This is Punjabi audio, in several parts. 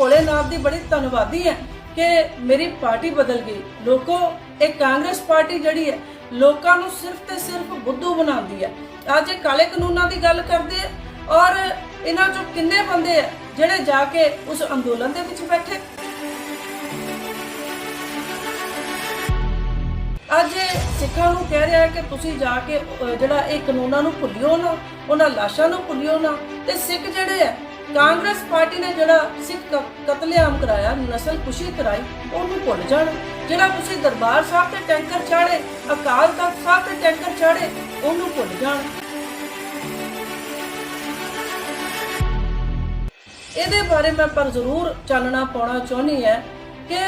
ਭੋਲੇਨਾਥ ਦੀ ਬੜੀ ਧੰਨਵਾਦੀ ਹਾਂ ਕਿ ਮੇਰੀ ਪਾਰਟੀ ਬਦਲ ਗਈ। ਲੋਕੋ, ਇਹ ਕਾਂਗਰਸ ਪਾਰਟੀ ਜਿਹੜੀ ਹੈ, ਲੋਕਾਂ ਨੂੰ ਸਿਰਫ ਤੇ ਸਿਰਫ ਬੁੱਧੂ ਬਣਾਉਂਦੀ ਹੈ। ਅੱਜ ਇਹ ਕਾਲੇ ਕਾਨੂੰਨਾਂ ਦੀ ਗੱਲ ਕਰਦੇ ਆ ਔਰ ਇਹਨਾਂ ਚੋਂ ਕਿੰਨੇ ਬੰਦੇ ਆ ਜਿਹੜੇ ਜਾ ਕੇ ਉਸ ਅੰਦੋਲਨ ਦੇ ਵਿੱਚ ਬੈਠੇ? ਅੱਜ ਸਿੱਖਾਂ ਨੂੰ ਕਹਿ ਰਿਹਾ ਕਿ ਤੁਸੀਂ ਜਾ ਕੇ ਜਿਹੜਾ ਇਹ ਕਾਨੂੰਨਾਂ ਨੂੰ ਭੁੱਲਿਓ ਨਾ, ਉਹਨਾਂ ਲਾਸ਼ਾਂ ਨੂੰ ਭੁੱਲਿਓ ਨਾ। ਤੇ ਸਿੱਖ ਜਿਹੜੇ ਆ ਕਾਂਗਰਸ ਪਾਰਟੀ ਨੇ ਜਿਹੜਾ ਸਿੱਖ ਕਤਲੇਆਮ ਕਰਾਇਆ, ਨਸਲ ਕੁਸ਼ੀ ਕਰਾਈ, ਉਹਨੂੰ ਭੁੱਲ ਜਾਣ। ਜਿਹੜਾ ਤੁਸੀਂ ਦਰਬਾਰ ਸਾਹਿਬ ਤੇ ਟੈਂਕਰ ਚਾੜੇ ਅਕਾਲ ਤਖਤ ਸਾਹਿਬ ਤੇ ਟੈਂਕਰ ਚਾੜੇ ਉਹਨੂੰ ਭੁੱਲ ਜਾਣ। ਇਹਦੇ ਬਾਰੇ ਮੈਂ ਪਰ ਜ਼ਰੂਰ ਚਾਨਣਾ ਪਾਉਣਾ ਚਾਹੁੰਦੀ ਹੈ ਕਿ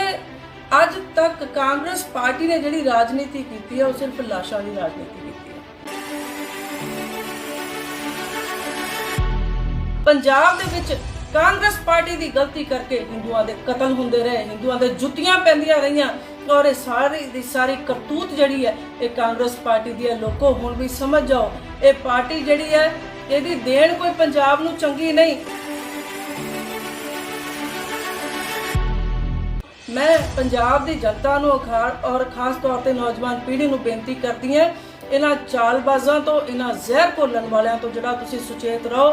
ਅੱਜ ਤੱਕ ਕਾਂਗਰਸ ਪਾਰਟੀ ਨੇ ਜਿਹੜੀ ਰਾਜਨੀਤੀ ਕੀਤੀ ਹੈ, ਉਹ ਸਿਰਫ ਲਾਸ਼ਾਂ ਦੀ ਰਾਜਨੀਤੀ ਕੀਤੀ ਪੰਜਾਬ ਦੇ ਵਿੱਚ ਕਾਂਗਰਸ ਪਾਰਟੀ ਦੀ ਗਲਤੀ ਕਰਕੇ ਹਿੰਦੂਆਂ ਦੇ ਕਤਲ ਹੁੰਦੇ ਰਹੇ, ਹਿੰਦੂਆਂ ਦੇ ਜੁੱਤੀਆਂ ਪੈਂਦੀਆਂ ਰਹੀਆਂ ਔਰ ਇਹ ਸਾਰੀ ਦੀ ਸਾਰੀ ਕਰਤੂਤ ਜਿਹੜੀ ਹੈ ਇਹ ਕਾਂਗਰਸ ਪਾਰਟੀ ਦੀ ਹੈ। ਲੋਕੋ, ਹੁਣ ਵੀ ਸਮਝ ਜਾਓ, ਇਹ ਪਾਰਟੀ ਜਿਹੜੀ ਹੈ, ਇਹਦੀ ਦੇਣ ਕੋਈ ਪੰਜਾਬ ਨੂੰ ਚੰਗੀ ਨਹੀਂ। ਮੈਂ ਪੰਜਾਬ ਦੀ ਜਨਤਾ ਨੂੰ ਅਖਾੜ ਔਰ ਖਾਸ ਤੌਰ ਤੇ ਨੌਜਵਾਨ ਪੀੜ੍ਹੀ ਨੂੰ ਬੇਨਤੀ ਕਰਦੀ ਹਾਂ, ਇਹਨਾਂ ਚਾਲਬਾਜ਼ਾਂ ਤੋਂ, ਇਹਨਾਂ ਜ਼ਹਿਰ ਘੋਲਣ ਵਾਲਿਆਂ ਤੋਂ ਜਿਹੜਾ ਤੁਸੀਂ ਸੁਚੇਤ ਰਹੋ।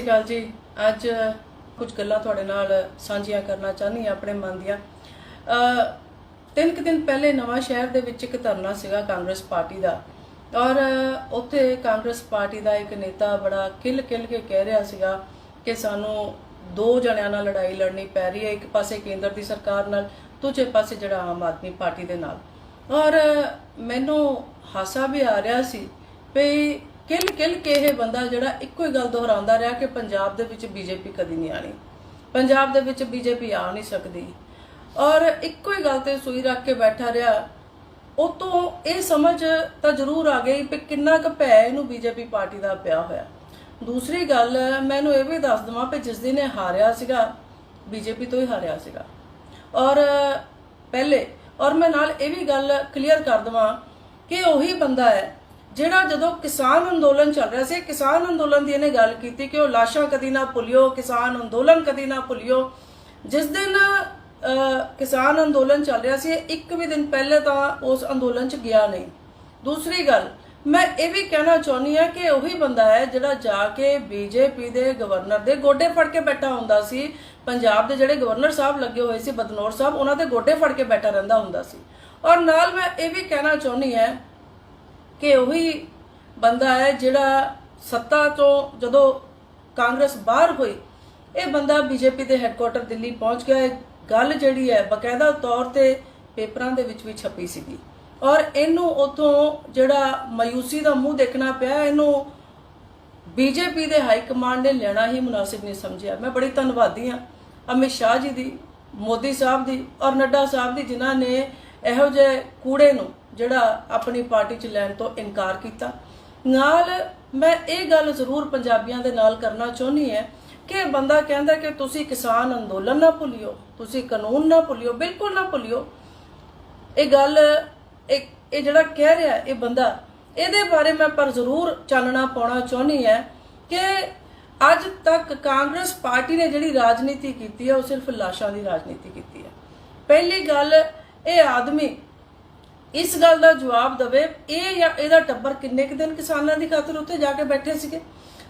ਸ਼੍ਰੀ ਅਕਾਲ ਜੀ। ਅੱਜ ਕੁਝ ਗੱਲਾਂ ਤੁਹਾਡੇ ਨਾਲ ਸਾਂਝੀਆਂ ਕਰਨਾ ਚਾਹੁੰਦੀ ਹਾਂ ਆਪਣੇ ਮਨ ਦੀਆਂ। ਤਿੰਨ ਕੁ ਦਿਨ ਪਹਿਲੇ ਨਵਾਂ ਸ਼ਹਿਰ ਦੇ ਵਿੱਚ ਇੱਕ ਧਰਨਾ ਸੀਗਾ ਕਾਂਗਰਸ ਪਾਰਟੀ ਦਾ। ਔਰ ਉੱਥੇ ਕਾਂਗਰਸ ਪਾਰਟੀ ਦਾ ਇੱਕ ਨੇਤਾ ਬੜਾ ਕਿਲ ਕਿਲ ਕੇ ਕਹਿ ਰਿਹਾ ਸੀਗਾ ਕਿ ਸਾਨੂੰ ਦੋ ਜਣਿਆਂ ਨਾਲ ਲੜਾਈ ਲੜਨੀ ਪੈ ਰਹੀ ਹੈ, ਇੱਕ ਪਾਸੇ ਕੇਂਦਰ ਦੀ ਸਰਕਾਰ ਨਾਲ, ਦੂਜੇ ਪਾਸੇ ਜਿਹੜਾ ਆਮ ਆਦਮੀ ਪਾਰਟੀ ਦੇ ਨਾਲ। ਔਰ ਮੈਨੂੰ ਹਾਸਾ ਵੀ ਆ ਰਿਹਾ ਸੀ ਵੀ ਕਿਲ ਕਿਲ ਕੇ ਇਹ ਬੰਦਾ ਜਿਹੜਾ ਇੱਕੋ ਹੀ ਗੱਲ ਦੁਹਰਾਉਂਦਾ ਰਿਹਾ ਕਿ ਪੰਜਾਬ ਦੇ ਵਿੱਚ ਬੀਜੇਪੀ ਕਦੀ ਨਹੀਂ ਆਣੀ। ਪੰਜਾਬ ਦੇ ਵਿੱਚ ਬੀਜੇਪੀ ਆ ਨਹੀਂ ਸਕਦੀ। ਔਰ ਇੱਕੋ ਹੀ ਗੱਲ ਤੇ ਸੂਈ ਰੱਖ ਕੇ ਬੈਠਾ ਰਿਹਾ। ਉਹ ਤੋਂ ਇਹ ਸਮਝ ਤਾਂ ਜ਼ਰੂਰ ਆ ਗਈ ਕਿ ਕਿੰਨਾ ਕੁ ਭੈ ਇਹਨੂੰ ਬੀਜੇਪੀ ਪਾਰਟੀ ਦਾ ਪਿਆ ਹੋਇਆ। ਦੂਸਰੀ ਗੱਲ, ਮੈਨੂੰ ਇਹ ਵੀ ਦੱਸ ਦਵਾਂ ਕਿ ਜਿਸ ਦਿਨ ਇਹ ਹਾਰਿਆ ਸੀਗਾ, ਬੀਜੇਪੀ ਤੋਂ ਹੀ ਹਾਰਿਆ ਸੀਗਾ। ਔਰ ਪਹਿਲੇ, ਔਰ ਮੈਂ ਨਾਲ ਇਹ ਵੀ ਗੱਲ ਕਲੀਅਰ ਕਰ ਦਵਾਂ ਕਿ ਉਹੀ ਬੰਦਾ ਹੈ ਜਿਹੜਾ ਜਦੋਂ ਕਿਸਾਨ ਅੰਦੋਲਨ ਚੱਲ ਰਿਹਾ ਸੀ, ਕਿਸਾਨ ਅੰਦੋਲਨ ਦੀ ਇਹਨੇ ਗੱਲ ਕੀਤੀ ਕਿ ਉਹ ਲਾਸ਼ਾਂ ਕਦੀ ਨਾ ਭੁੱਲਿਓ, ਕਿਸਾਨ ਅੰਦੋਲਨ ਕਦੀ ਨਾ ਭੁੱਲਿਓ। ਜਿਸ ਦਿਨ ਕਿਸਾਨ ਅੰਦੋਲਨ ਚੱਲ ਰਿਹਾ ਸੀ, ਇੱਕ ਵੀ ਦਿਨ ਪਹਿਲੇ ਤਾਂ ਉਸ ਅੰਦੋਲਨ 'ਚ ਗਿਆ ਨਹੀਂ। ਦੂਸਰੀ ਗੱਲ, ਮੈਂ ਇਹ ਵੀ ਕਹਿਣਾ ਚਾਹੁੰਦੀ ਹਾਂ ਕਿ ਉਹੀ ਬੰਦਾ ਹੈ ਜਿਹੜਾ ਜਾ ਕੇ ਬੀਜੇਪੀ ਦੇ ਗਵਰਨਰ ਦੇ ਗੋਡੇ ਫੜ ਕੇ ਬੈਠਾ ਹੁੰਦਾ ਸੀ। ਪੰਜਾਬ ਦੇ ਜਿਹੜੇ ਗਵਰਨਰ ਸਾਹਿਬ ਲੱਗੇ ਹੋਏ ਸੀ, ਬਦਨੌਰ ਸਾਹਿਬ, ਉਹਨਾਂ ਦੇ ਗੋਡੇ ਫੜ ਕੇ ਬੈਠਾ ਰਹਿੰਦਾ ਹੁੰਦਾ ਸੀ। ਔਰ ਨਾਲ ਮੈਂ ਇਹ ਵੀ ਕਹਿਣਾ ਚਾਹੁੰਦੀ ਹਾਂ ਕਿ ਉਹੀ ਬੰਦਾ ਹੈ ਜਿਹੜਾ ਸੱਤਾ ਤੋਂ ਜਦੋਂ ਕਾਂਗਰਸ ਬਾਹਰ ਹੋਈ, ਇਹ ਬੰਦਾ ਬੀਜੇਪੀ ਦੇ ਹੈੱਡਕੁਆਟਰ ਦਿੱਲੀ ਪਹੁੰਚ ਗਿਆ। ਇਹ ਗੱਲ ਜਿਹੜੀ ਹੈ, ਬਕਾਇਦਾ ਤੌਰ ਤੇ ਪੇਪਰਾਂ ਦੇ ਵਿੱਚ ਵੀ ਛਪੀ ਸੀਗੀ। ਔਰ ਇਹਨੂੰ ਉਥੋਂ ਜਿਹੜਾ ਮਾਯੂਸੀ ਦਾ ਮੂੰਹ ਦੇਖਣਾ ਪਿਆ, ਇਹਨੂੰ ਬੀਜੇਪੀ ਦੇ ਹਾਈ ਕਮਾਂਡ ਨੇ ਲੈਣਾ ਹੀ ਮੁਨਾਸਿਬ ਨਹੀਂ ਸਮਝਿਆ। ਮੈਂ ਬੜੀ ਧੰਨਵਾਦੀ ਹਾਂ ਅਮਿਤ ਸ਼ਾਹ ਜੀ ਦੀ, ਮੋਦੀ ਸਾਹਿਬ ਦੀ ਔਰ ਨੱਡਾ ਸਾਹਿਬ ਦੀ, ਜਿਨ੍ਹਾਂ ਨੇ ਇਹੋ ਜਿਹੇ ਕੂੜੇ ਨੂੰ ਜਿਹੜਾ ਆਪਣੀ ਪਾਰਟੀ 'ਚ ਲੈਣ ਤੋਂ ਇਨਕਾਰ ਕੀਤਾ। ਨਾਲ ਮੈਂ ਇਹ ਗੱਲ ਜ਼ਰੂਰ ਪੰਜਾਬੀਆਂ ਦੇ ਨਾਲ ਕਰਨਾ ਚਾਹੁੰਦੀ ਹਾਂ ਕਿ ਬੰਦਾ ਕਹਿੰਦਾ ਕਿ ਤੁਸੀਂ ਕਿਸਾਨ ਅੰਦੋਲਨ ਨਾ ਭੁੱਲਿਓ, ਤੁਸੀਂ ਕਾਨੂੰਨ ਨਾ ਭੁੱਲਿਓ, ਬਿਲਕੁਲ ਨਾ ਭੁੱਲਿਓ। ਇਹ ਗੱਲ, ਇਹ ਇਹ ਜਿਹੜਾ ਕਹਿ ਰਿਹਾ ਇਹ ਬੰਦਾ, ਇਹਦੇ ਬਾਰੇ ਮੈਂ ਪਰ ਜ਼ਰੂਰ ਚਾਨਣਾ ਪਾਉਣਾ ਚਾਹੁੰਦੀ ਹੈ ਕਿ ਅੱਜ ਤੱਕ ਕਾਂਗਰਸ ਪਾਰਟੀ ਨੇ ਜਿਹੜੀ ਰਾਜਨੀਤੀ ਕੀਤੀ ਹੈ, ਉਹ ਸਿਰਫ ਲਾਸ਼ਾਂ ਦੀ ਰਾਜਨੀਤੀ ਕੀਤੀ ਹੈ। ਪਹਿਲੀ ਗੱਲ, ਇਹ ਆਦਮੀ ਇਸ ਗੱਲ ਦਾ ਜਵਾਬ ਦਵੇ, ਇਹ ਜਾਂ ਇਹਦਾ ਟੱਬਰ ਕਿੰਨੇ ਕੁ ਦਿਨ ਕਿਸਾਨਾਂ ਦੀ ਖਾਤਰ ਉੱਥੇ ਜਾ ਕੇ ਬੈਠੇ ਸੀਗੇ?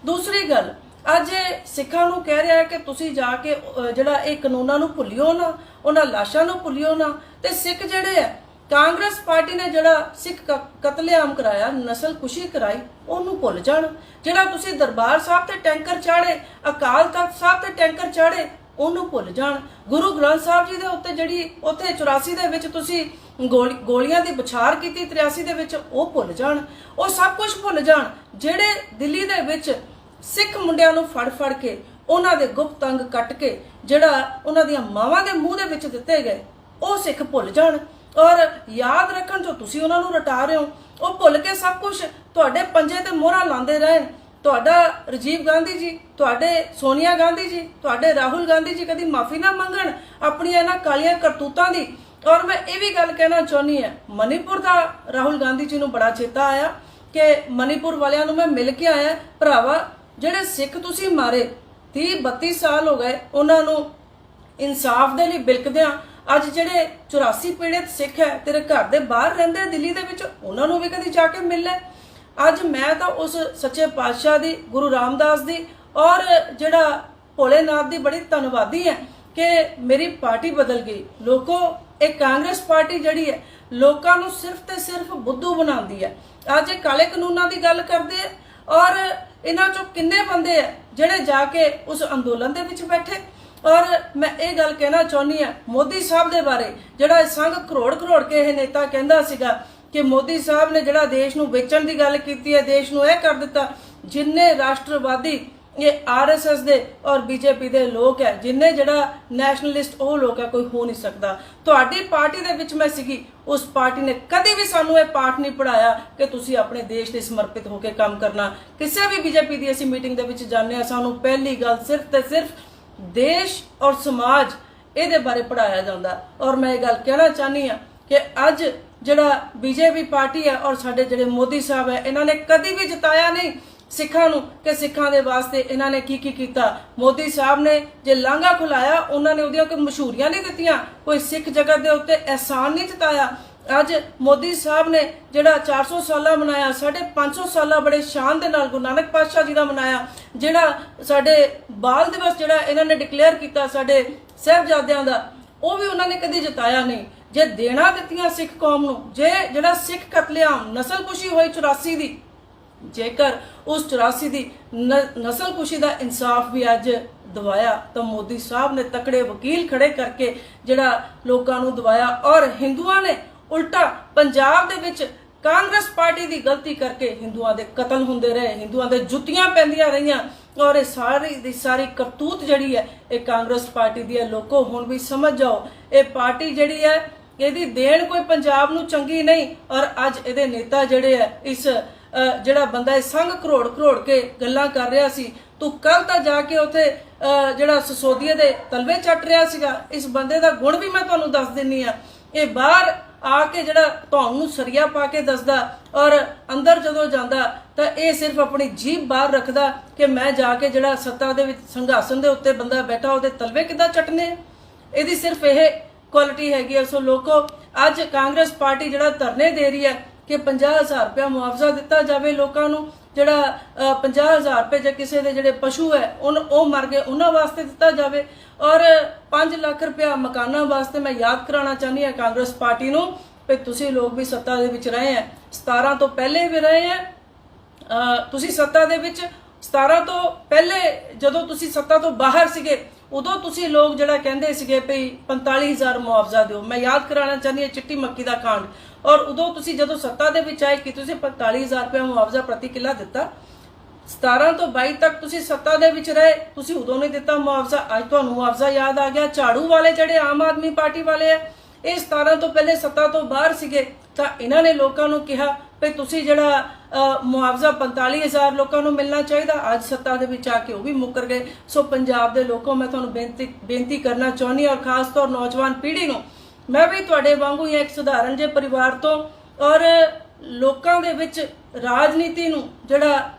ਦੂਸਰੀ ਗੱਲ, ਅੱਜ ਸਿੱਖਾਂ ਨੂੰ ਕਹਿ ਰਿਹਾ ਹੈ ਕਿ ਤੁਸੀਂ ਜਾ ਕੇ ਜਿਹੜਾ ਇਹ ਕਾਨੂੰਨਾਂ ਨੂੰ ਭੁੱਲਿਓ ਨਾ, ਉਹਨਾਂ ਲਾਸ਼ਾਂ ਨੂੰ ਭੁੱਲਿਓ ਨਾ, ਤੇ ਸਿੱਖ ਜਿਹੜੇ ਆ ਕਾਂਗਰਸ ਪਾਰਟੀ ਨੇ ਜਿਹੜਾ ਸਿੱਖ ਕਤਲੇਆਮ ਕਰਾਇਆ, ਨਸਲ ਕੁਸ਼ੀ ਕਰਾਈ, ਉਹਨੂੰ ਭੁੱਲ ਜਾਣ। ਜਿਹੜਾ ਤੁਸੀਂ ਦਰਬਾਰ ਸਾਹਿਬ ਤੇ ਟੈਂਕਰ ਚਾੜੇ ਅਕਾਲ ਤਖਤ ਸਾਹਿਬ ਤੇ ਟੈਂਕਰ ਚਾੜੇ ਉਹਨੂੰ ਭੁੱਲ ਜਾਣ। ਗੁਰੂ ਗ੍ਰੰਥ ਸਾਹਿਬ ਜੀ ਦੇ ਉੱਤੇ ਜਿਹੜੀ, ਉੱਥੇ 84 ਦੇ ਵਿੱਚ ਤੁਸੀਂ ਗੋਲੀ- ਗੋਲੀਆਂ ਦੀ ਵਿਚਾਰ ਕੀਤੀ 83 ਦੇ ਵਿੱਚ ਉਹ ਭੁੱਲ ਜਾਣ। ਉਹ ਸਭ ਕੁਝ ਭੁੱਲ ਜਾਣ, ਜਿਹੜੇ ਦਿੱਲੀ ਦੇ ਵਿੱਚ ਸਿੱਖ ਮੁੰਡਿਆਂ ਨੂੰ ਫੜ ਫੜ ਕੇ, ਉਹਨਾਂ ਦੇ ਗੁਪਤ ਅੰਗ ਕੱਟ ਕੇ, ਜਿਹੜਾ ਉਹਨਾਂ ਦੀਆਂ ਮਾਵਾਂ ਦੇ ਮੂੰਹ ਦੇ ਵਿੱਚ ਦਿੱਤੇ ਗਏ, ਉਹ ਸਿੱਖ ਭੁੱਲ ਜਾਣ। ਔਰ ਯਾਦ ਰੱਖਣ ਜੋ ਤੁਸੀਂ ਉਹਨਾਂ ਨੂੰ ਰਟਾ ਰਹੇ ਹੋ, ਉਹ ਭੁੱਲ ਕੇ ਸਭ ਕੁਝ ਤੁਹਾਡੇ ਪੰਜੇ ਤੇ ਮੋਹਰਾ ਲਾਉਂਦੇ ਰਹਿਣ ਤੁਹਾਡਾ ਰਾਜੀਵ ਗਾਂਧੀ ਜੀ, ਤੁਹਾਡੇ ਸੋਨੀਆ ਗਾਂਧੀ ਜੀ, ਤੁਹਾਡੇ ਰਾਹੁਲ ਗਾਂਧੀ ਜੀ ਕਦੀ ਮਾਫੀ ਨਾ ਮੰਗਣ ਆਪਣੀਆਂ ਇਹਨਾਂ ਕਾਲੀਆਂ ਕਰਤੂਤਾਂ ਦੀ। ਔਰ ਮੈਂ ਇਹ ਵੀ ਗੱਲ ਕਹਿਣਾ ਚਾਹੁੰਦੀ ਹਾਂ, ਮਨੀਪੁਰ ਦਾ ਰਾਹੁਲ ਗਾਂਧੀ ਜੀ ਨੂੰ ਬੜਾ ਚੇਤਾ ਆਇਆ ਕਿ ਮਨੀਪੁਰ ਵਾਲਿਆਂ ਨੂੰ ਮੈਂ ਮਿਲ ਕੇ ਆਇਆ। ਭਰਾਵਾ, ਜਿਹੜੇ ਸਿੱਖ ਤੁਸੀਂ ਮਾਰੇ 30 32 ਸਾਲ ਹੋ ਗਏ ਉਹਨਾਂ ਨੂੰ ਇਨਸਾਫ ਦੇ ਲਈ ਬਿਲਕਦਿਆਂ, ਅੱਜ ਜਿਹੜੇ 84 ਪੀੜਤ ਸਿੱਖ ਹੈ, ਤੇਰੇ ਘਰ ਦੇ ਬਾਹਰ ਰਹਿੰਦੇ ਦਿੱਲੀ ਦੇ ਵਿੱਚ, ਉਹਨਾਂ ਨੂੰ ਵੀ ਕਦੀ ਜਾ ਕੇ ਮਿਲ ਲੈ। ਅੱਜ ਮੈਂ ਤਾਂ ਉਸ ਸੱਚੇ ਪਾਤਸ਼ਾਹ ਦੀ, ਗੁਰੂ ਰਾਮਦਾਸ ਦੀ ਔਰ ਜਿਹੜਾ ਭੋਲੇਨਾਥ ਦੀ ਬੜੀ ਧੰਨਵਾਦੀ ਹੈ ਕਿ ਮੇਰੀ ਪਾਰਟੀ ਬਦਲ ਗਈ। ਲੋਕੋ, ਇਹ ਕਾਂਗਰਸ ਪਾਰਟੀ ਜਿਹੜੀ ਹੈ, ਲੋਕਾਂ ਨੂੰ ਸਿਰਫ ਤੇ ਸਿਰਫ ਬੁੱਧੂ ਬਣਾਉਂਦੀ ਹੈ। ਅੱਜ ਇਹ ਕਾਲੇ ਕਾਨੂੰਨਾਂ ਦੀ ਗੱਲ ਕਰਦੇ ਆ ਔਰ ਇਹਨਾਂ ਚੋਂ ਕਿੰਨੇ ਬੰਦੇ ਆ ਜਿਹੜੇ ਜਾ ਕੇ ਉਸ ਅੰਦੋਲਨ ਦੇ ਵਿੱਚ ਬੈਠੇ? ਔਰ ਮੈਂ ਇਹ ਗੱਲ ਕਹਿਣਾ ਚਾਹੁੰਦੀ ਆ ਮੋਦੀ ਸਾਹਿਬ ਦੇ ਬਾਰੇ, ਜਿਹੜਾ ਇਹ ਸੰਘ ਕਰੋੜ ਕਰੋੜ ਕੇ ਇਹ ਨੇਤਾ ਕਹਿੰਦਾ ਸੀਗਾ ਕਿ ਮੋਦੀ ਸਾਹਿਬ ਨੇ ਜਿਹੜਾ ਦੇਸ਼ ਨੂੰ ਵੇਚਣ ਦੀ ਗੱਲ ਕੀਤੀ ਹੈ, ਦੇਸ਼ ਨੂੰ ਇਹ ਕਰ ਦਿੱਤਾ, ਜਿੰਨੇ ਰਾਸ਼ਟਰਵਾਦੀ ਇਹ ਆਰਐਸਐਸ ਦੇ ਔਰ ਬੀਜੇਪੀ ਦੇ ਲੋਕ ਹੈ, ਜਿੰਨੇ ਜਿਹੜਾ ਨੈਸ਼ਨਲਿਸਟ ਉਹ ਲੋਕ ਹੈ, ਕੋਈ ਹੋ ਨਹੀਂ ਸਕਦਾ। ਤੁਹਾਡੀ ਪਾਰਟੀ ਦੇ ਵਿੱਚ ਮੈਂ ਸੀਗੀ, ਉਸ ਪਾਰਟੀ ਨੇ ਕਦੇ ਵੀ ਸਾਨੂੰ ਇਹ ਪਾਠ ਨਹੀਂ ਪੜਾਇਆ ਕਿ ਤੁਸੀਂ ਆਪਣੇ ਦੇਸ਼ ਲਈ ਸਮਰਪਿਤ ਹੋ ਕੇ ਕੰਮ ਕਰਨਾ। ਕਿਸੇ ਵੀ ਬੀਜੇਪੀ ਦੀ ਅਸੀਂ ਮੀਟਿੰਗ ਦੇ ਵਿੱਚ ਜਾਂਦੇ ਆ ਸਾਨੂੰ ਪਹਿਲੀ ਗੱਲ ਸਿਰਫ ਤੇ ਸਿਰਫ ਦੇਸ਼ ਔਰ ਸਮਾਜ ਇਹਦੇ ਬਾਰੇ ਪੜਾਇਆ ਜਾਂਦਾ। ਔਰ ਮੈਂ ਇਹ ਗੱਲ ਕਹਿਣਾ ਚਾਹਨੀ ਆ ਕਿ ਅੱਜ ਜਿਹੜਾ ਬੀਜੇਪੀ ਪਾਰਟੀ ਹੈ ਔਰ ਸਾਡੇ ਜਿਹੜੇ ਮੋਦੀ ਸਾਹਿਬ ਹੈ, ਇਹਨਾਂ ਨੇ ਕਦੀ ਵੀ ਜਿਤਾਇਆ ਨਹੀਂ। ਸਿੱਖਾਂ ਨੂੰ ਕਿ ਸਿੱਖਾਂ ਦੇ ਵਾਸਤੇ ਇਹਨਾਂ ਨੇ ਕੀ ਕੀ ਕੀਤਾ। ਮੋਦੀ ਸਾਹਿਬ ਨੇ ਜੇ ਲਾਂਘਾ ਖੁਲਾਇਆ, ਉਹਨਾਂ ਨੇ ਉਹਦੀਆਂ ਕੋਈ ਮਸ਼ਹੂਰੀਆਂ ਨਹੀਂ ਦਿੱਤੀਆਂ, ਕੋਈ ਸਿੱਖ ਜਗਤ ਦੇ ਉੱਤੇ ਅਹਿਸਾਨ ਨਹੀਂ ਜਤਾਇਆ। ਅੱਜ ਮੋਦੀ ਸਾਹਿਬ ਨੇ ਜਿਹੜਾ 400 ਸਾਲਾ ਮਨਾਇਆ ਸਾਡੇ 500 ਸਾਲਾ ਬੜੇ ਸ਼ਾਨ ਦੇ ਨਾਲ ਗੁਰੂ ਨਾਨਕ ਪਾਤਸ਼ਾਹ ਜੀ ਦਾ ਮਨਾਇਆ, ਜਿਹੜਾ ਸਾਡੇ ਬਾਲ ਦਿਵਸ ਜਿਹੜਾ ਇਹਨਾਂ ਨੇ ਡਿਕਲੇਅਰ ਕੀਤਾ ਸਾਡੇ ਸਹਿਬਜ਼ਾਦਿਆਂ ਦਾ, ਉਹ ਵੀ ਉਹਨਾਂ ਨੇ ਕਦੀ ਜਤਾਇਆ ਨਹੀਂ। ਜੇ ਦੇਣਾ ਦਿੱਤੀਆਂ ਸਿੱਖ ਕੌਮ ਨੂੰ, ਜੇ ਜਿਹੜਾ ਸਿੱਖ ਕਤਲੇਆਮ ਨਸਲਕੁਸ਼ੀ ਹੋਈ 84 ਦੀ, ਜੇਕਰ ਉਸ 84 ਦੀ ਨਸਲਕੁਸ਼ੀ ਦਾ ਇਨਸਾਫ ਵੀ ਅੱਜ ਦਵਾਇਆ, ਤਾਂ ਮੋਦੀ ਸਾਹਿਬ ਨੇ ਤਕੜੇ ਵਕੀਲ ਖੜੇ ਕਰਕੇ ਜਿਹੜਾ ਲੋਕਾਂ ਨੂੰ ਦਵਾਇਆ ਔਰ ਹਿੰਦੂਆਂ ਨੇ ਉਲਟਾ ਪੰਜਾਬ ਦੇ ਵਿੱਚ ਕਾਂਗਰਸ ਪਾਰਟੀ ਦੀ ਗਲਤੀ ਕਰਕੇ ਹਿੰਦੂਆਂ ਦੇ ਕਤਲ ਹੁੰਦੇ ਰਹੇ, ਹਿੰਦੂਆਂ ਦੇ ਜੁੱਤੀਆਂ ਪੈਂਦੀਆਂ ਰਹੀਆਂ ਔਰ ਇਹ ਸਾਰੀ ਦੀ ਸਾਰੀ ਕਰਤੂਤ ਜਿਹੜੀ ਹੈ, ਇਹ ਕਾਂਗਰਸ ਪਾਰਟੀ ਦੀ ਹੈ। ਲੋਕੋ, ਹੁਣ ਵੀ ਸਮਝ ਜਾਓ, ਇਹ ਪਾਰਟੀ ਜਿਹੜੀ ਹੈ ਇਹਦੀ ਦੇਣ ਕੋਈ ਪੰਜਾਬ ਨੂੰ ਚੰਗੀ ਨਹੀਂ ਔਰ ਅੱਜ ਇਹਦੇ ਨੇਤਾ ਜਿਹੜੇ ਹੈ ਇਸ ਜਿਹੜਾ ਬੰਦਾ ਇਹ ਸੰਘ ਕਰੋੜ ਕਰੋੜ ਕੇ ਗੱਲਾਂ ਕਰ ਰਿਹਾ ਸੀ, ਤੂੰ ਕੱਲ ਤਾਂ ਜਾ ਕੇ ਉਥੇ ਜਿਹੜਾ ਸਸੋਦੀਏ ਦੇ ਤਲਵੇ ਚੱਟ ਰਿਹਾ ਸੀਗਾ, ਇਸ ਬੰਦੇ ਦਾ ਗੁਣ ਵੀ ਮੈਂ ਤੁਹਾਨੂੰ ਦੱਸ ਦਿੰਨੀ ਆ। ਇਹ ਬਾਹਰ ਆ ਕੇ ਜਿਹੜਾ ਤੁਹਾਨੂੰ ਸਰੀਆ ਪਾ ਕੇ ਦੱਸਦਾ ਔਰ ਅੰਦਰ ਜਦੋਂ ਜਾਂਦਾ ਤਾਂ ਇਹ ਸਿਰਫ ਆਪਣੀ ਜੀਭ ਬਾਹਰ ਰੱਖਦਾ ਕਿ ਮੈਂ ਜਾ ਕੇ ਜਿਹੜਾ ਸੱਤਾ ਦੇ ਵਿੱਚ, ਸੰਘਾਸਨ ਦੇ ਉੱਤੇ ਬੰਦਾ ਬੈਠਾ, ਉਹਦੇ ਤਲਵੇ ਕਿੱਦਾਂ ਚੱਟਨੇ ਇਹਦੀ ਸਿਰਫ ਇਹ ਕੁਆਲਿਟੀ ਹੈਗੀ ਹੈ ਸੋ ਲੋਕੋ ਅੱਜ ਕਾਂਗਰਸ ਪਾਰਟੀ ਜਿਹੜਾ ਧਰਨੇ ਦੇ ਰਹੀ ਹੈ ਕਿ 50000 ਰੁਪਇਆ ਮੁਆਵਜ਼ਾ ਦਿੱਤਾ ਜਾਵੇ ਲੋਕਾਂ ਨੂੰ ਜਿਹੜਾ ਅ, 50000 ਰੁਪਏ ਜੇ ਕਿਸੇ ਦੇ ਜਿਹੜੇ ਪਸ਼ੂ ਹੈ ਉਨ ਉਹ ਮਰ ਗਏ ਉਹਨਾਂ ਵਾਸਤੇ ਦਿੱਤਾ ਜਾਵੇ। ਔਰ 5 ਲੱਖ ਰੁਪਇਆ ਮਕਾਨਾਂ ਵਾਸਤੇ ਮੈਂ ਯਾਦ ਕਰਾਉਣਾ ਚਾਹੁੰਦੀ ਹਾਂ ਕਾਂਗਰਸ ਪਾਰਟੀ ਨੂੰ ਕਿ ਤੁਸੀਂ ਲੋਕ ਵੀ ਸੱਤਾ ਦੇ ਵਿੱਚ ਰਹੇ ਹੈ। 17 ਤੋਂ ਪਹਿਲੇ ਵੀ ਰਹੇ ਹੈ। ਤੁਸੀਂ ਸੱਤਾ ਦੇ ਵਿੱਚ 17 ਤੋਂ ਪਹਿਲੇ ਜਦੋਂ ਤੁਸੀਂ ਸੱਤਾ ਤੋਂ ਬਾਹਰ ਸੀਗੇ ਉਦੋਂ ਤੁਸੀਂ ਲੋਕ ਜਿਹੜਾ ਕਹਿੰਦੇ ਸੀਗੇ ਭਈ 45000 ਮੁਆਵਜ਼ਾ ਦਿਓ। ਮੈਂ ਯਾਦ ਕਰਾਉਣਾ ਚਾਹੁੰਦੀ ਹਾਂ ਚਿੱਟੀ ਮੱਕੀ ਦਾ ਕਾਂਡ। ਔਰ ਉਦੋਂ ਤੁਸੀਂ ਜਦੋਂ ਸੱਤਾ ਦੇ ਵਿੱਚ ਆਏ ਕਿ ਤੁਸੀਂ 45000 ਰੁਪਏ ਮੁਆਵਜ਼ਾ ਪ੍ਰਤੀ ਕਿੱਲਾ ਦਿੱਤਾ 17 ਤੋਂ 22 ਤੱਕ ਤੁਸੀਂ ਸੱਤਾ ਦੇ ਵਿੱਚ ਰਹੇ, ਤੁਸੀਂ ਉਦੋਂ ਨਹੀਂ ਦਿੱਤਾ ਮੁਆਵਜ਼ਾ। ਅੱਜ ਤੁਹਾਨੂੰ ਮੁਆਵਜ਼ਾ ਯਾਦ ਆ ਗਿਆ। ਝਾੜੂ ਵਾਲੇ ਜਿਹੜੇ ਆਮ ਆਦਮੀ ਪਾਰਟੀ ਵਾਲੇ ਆ, ਇਹ 17 ਤੋਂ ਪਹਿਲੇ ਸੱਤਾ ਤੋਂ ਬਾਹਰ ਸੀਗੇ। ਤਾਂ ਇਹਨਾਂ ਨੇ ਲੋਕਾਂ ਨੂੰ ਕਿਹਾ ਵੀ ਤੁਸੀਂ ਜਿਹੜਾ ਮੁਆਵਜ਼ਾ 45000 ਲੋਕਾਂ ਨੂੰ ਮਿਲਣਾ ਚਾਹੀਦਾ। ਅੱਜ ਸੱਤਾ ਦੇ ਵਿੱਚ ਆ ਕੇ ਉਹ ਵੀ ਮੁੱਕਰ ਗਏ। ਸੋ ਪੰਜਾਬ ਦੇ ਲੋਕੋ, ਮੈਂ ਤੁਹਾਨੂੰ ਬੇਨਤੀ ਬੇਨਤੀ ਕਰਨਾ ਚਾਹੁੰਦੀ ਹਾਂ ਔਰ ਖਾਸ ਤੌਰ ਨੌਜਵਾਨ ਪੀੜ੍ਹੀ ਨੂੰ, ਮੈਂ ਵੀ ਤੁਹਾਡੇ ਵਾਂਗੂ ਹੀ ਇੱਕ ਸਧਾਰਨ ਜਿਹੇ ਪਰਿਵਾਰ ਤੋਂ ਔਰ ਲੋਕਾਂ ਦੇ ਵਿੱਚ ਰਾਜਨੀਤੀ ਨੂੰ ਜਿਹੜਾ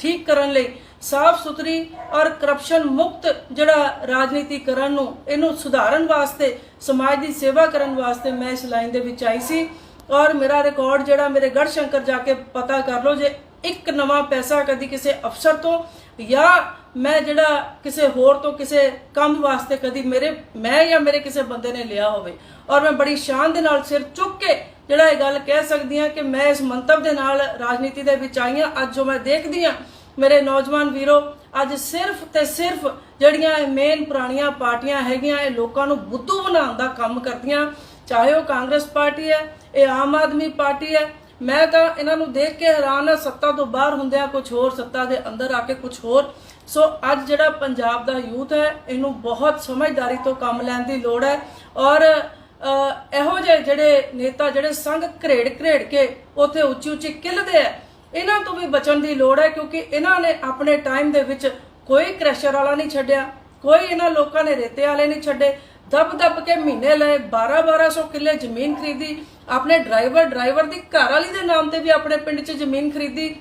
ਠੀਕ ਕਰਨ ਲਈ ਸਾਫ਼ ਸੁਥਰੀ ਔਰ ਕਰਪਸ਼ਨ ਮੁਕਤ ਜਿਹੜਾ ਰਾਜਨੀਤੀ ਕਰਨ ਨੂੰ, ਇਹਨੂੰ ਸੁਧਾਰਨ ਵਾਸਤੇ, ਸਮਾਜ ਦੀ ਸੇਵਾ ਕਰਨ ਵਾਸਤੇ ਮੈਂ ਇਸ ਲਾਈਨ ਦੇ ਵਿੱਚ ਆਈ ਸੀ। ਔਰ ਮੇਰਾ ਰਿਕਾਰਡ ਜਿਹੜਾ ਮੇਰੇ ਗੜ ਸ਼ੰਕਰ ਜਾ ਕੇ ਪਤਾ ਕਰ ਲਓ ਜੇ ਇੱਕ ਨਵਾਂ ਪੈਸਾ ਕਦੀ ਕਿਸੇ ਅਫਸਰ ਤੋਂ ਜਾਂ ਮੈਂ ਜਿਹੜਾ ਕਿਸੇ ਹੋਰ ਤੋਂ ਕਿਸੇ ਕੰਮ ਵਾਸਤੇ ਕਦੀ ਮੇਰੇ, ਮੈਂ ਜਾਂ ਮੇਰੇ ਕਿਸੇ ਬੰਦੇ ਨੇ ਲਿਆ ਹੋਵੇ। ਔਰ ਮੈਂ ਬੜੀ ਸ਼ਾਨ ਦੇ ਨਾਲ ਸਿਰ ਚੁੱਕ ਕੇ ਜਿਹੜਾ ਇਹ ਗੱਲ ਕਹਿ ਸਕਦੀ ਹਾਂ ਕਿ ਮੈਂ ਇਸ ਮੰਤਵ ਦੇ ਨਾਲ ਰਾਜਨੀਤੀ ਦੇ ਵਿੱਚ ਆਈ ਹਾਂ। ਅੱਜ ਜੋ ਮੈਂ ਦੇਖਦੀ ਹਾਂ, ਮੇਰੇ ਨੌਜਵਾਨ ਵੀਰੋ, ਅੱਜ ਸਿਰਫ ਤੇ ਸਿਰਫ ਜਿਹੜੀਆਂ ਇਹ ਮੇਨ ਪੁਰਾਣੀਆਂ ਪਾਰਟੀਆਂ ਹੈਗੀਆਂ, ਇਹ ਲੋਕਾਂ ਨੂੰ ਬੁੱਧੂ ਬਣਾਉਣ ਦਾ ਕੰਮ ਕਰਦੀਆਂ। ਚਾਹੇ ਉਹ ਕਾਂਗਰਸ ਪਾਰਟੀ ਹੈ ਇਹ ਆਮ ਆਦਮੀ ਪਾਰਟੀ ਹੈ। ਮੈਂ ਤਾਂ ਇਹਨਾਂ ਨੂੰ ਦੇਖ ਕੇ ਹੈਰਾਨ ਹਾਂ, ਸੱਤਾ ਤੋਂ ਬਾਹਰ ਹੁੰਦਿਆਂ ਕੁਝ ਹੋਰ ਸੱਤਾ ਦੇ ਅੰਦਰ ਆ ਕੇ ਕੁਝ ਹੋਰ। ਸੋ ਅੱਜ ਜਿਹੜਾ ਪੰਜਾਬ ਦਾ ਯੂਥ ਹੈ, ਇਹਨੂੰ ਬਹੁਤ ਸਮਝਦਾਰੀ ਤੋਂ ਕੰਮ ਲੈਣ ਦੀ ਲੋੜ ਹੈ। ਔਰ ਇਹੋ ਜਿਹੇ ਜਿਹੜੇ ਨੇਤਾ, ਜਿਹੜੇ ਸੰਗ ਘਰੇੜ ਘਰੇੜ ਕੇ ਉੱਥੇ ਉੱਚੀ ਉੱਚੀ ਕਿੱਲਦੇ ਆ, ਇਹਨਾਂ ਤੋਂ ਵੀ ਬਚਣ ਦੀ ਲੋੜ ਹੈ, ਕਿਉਂਕਿ ਇਹਨਾਂ ਨੇ ਆਪਣੇ ਟਾਈਮ ਦੇ ਵਿੱਚ ਕੋਈ ਕ੍ਰੈਸ਼ਰ ਵਾਲਾ ਨਹੀਂ ਛੱਡਿਆ, ਕੋਈ ਇਹਨਾਂ ਲੋਕਾਂ ਨੇ ਰੇਤੇ ਵਾਲੇ ਨਹੀਂ ਛੱਡੇ। ਦਬ ਦਬ ਕੇ ਮਹੀਨੇ ਲਏ 12 1200 ਕਿੱਲੇ ਜ਼ਮੀਨ ਖਰੀਦੀ ਆਪਣੇ ਡਰਾਈਵਰ ਡਰਾਈਵਰ ਦੀ ਘਰ ਵਾਲੀ ਦੇ ਨਾਮ ਤੇ ਵੀ ਆਪਣੇ ਪਿੰਡ 'ਚ ਜ਼ਮੀਨ ਖਰੀਦੀ।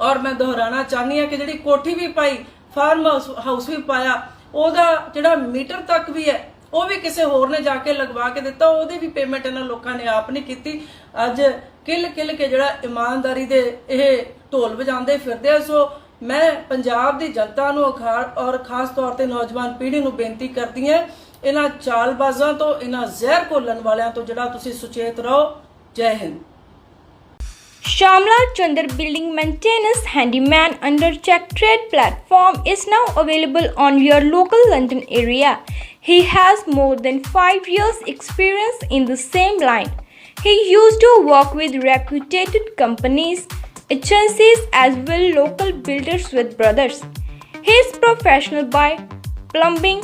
ਔਰ ਮੈਂ ਦੁਹਰਾਣਾ ਚਾਹਨੀ ਆ ਕਿ ਜਿਹੜੀ ਕੋਠੀ ਵੀ ਪਾਈ ਫਾਰਮ ਹਾਊਸ ਹਾਊਸ ਵੀ ਪਾਇਆ, ਉਹਦਾ ਜਿਹੜਾ ਮੀਟਰ ਤੱਕ ਵੀ ਹੈ, ਉਹ ਵੀ ਕਿਸੇ ਹੋਰ ਨੇ ਜਾ ਕੇ ਲਗਵਾ ਕੇ ਦਿੱਤਾ, ਉਹਦੀ ਵੀ ਪੇਮੈਂਟ ਇਹਨਾਂ ਲੋਕਾਂ ਨੇ ਆਪ ਨਹੀਂ ਕੀਤੀ। ਅੱਜ ਕਿੱਲ ਕਿੱਲ ਕੇ ਜਿਹੜਾ ਇਮਾਨਦਾਰੀ ਦੇ ਇਹ ਢੋਲ ਵਜਾਉਂਦੇ ਫਿਰਦੇ ਆ, ਸੋ ਮੈਂ ਪੰਜਾਬ ਦੀ ਜਨਤਾ ਨੂੰ ਅਖਾੜ ਔਰ ਖਾਸ ਤੌਰ ਤੇ ਨੌਜਵਾਨ ਪੀੜ੍ਹੀ ਨੂੰ ਬੇਨਤੀ ਕਰਦੀ ਹਾਂ ਇਹਨਾਂ ਚਾਲਬਾਜ਼ਾਂ ਤੋਂ ਇਹਨਾਂ ਜ਼ਹਿਰ ਘੋਲਣ ਵਾਲਿਆਂ ਤੋਂ ਜਿਹੜਾ ਤੁਸੀਂ ਸੁਚੇਤ ਰਹੋ ਜੈ Hind Shamla Chandar Building Maintenance Handyman under Check Trade platform is now available on your local London area. He has more than 5 years experience in the same line. He used to work with reputed companies, agencies as well local builders with brothers. He is professional by plumbing,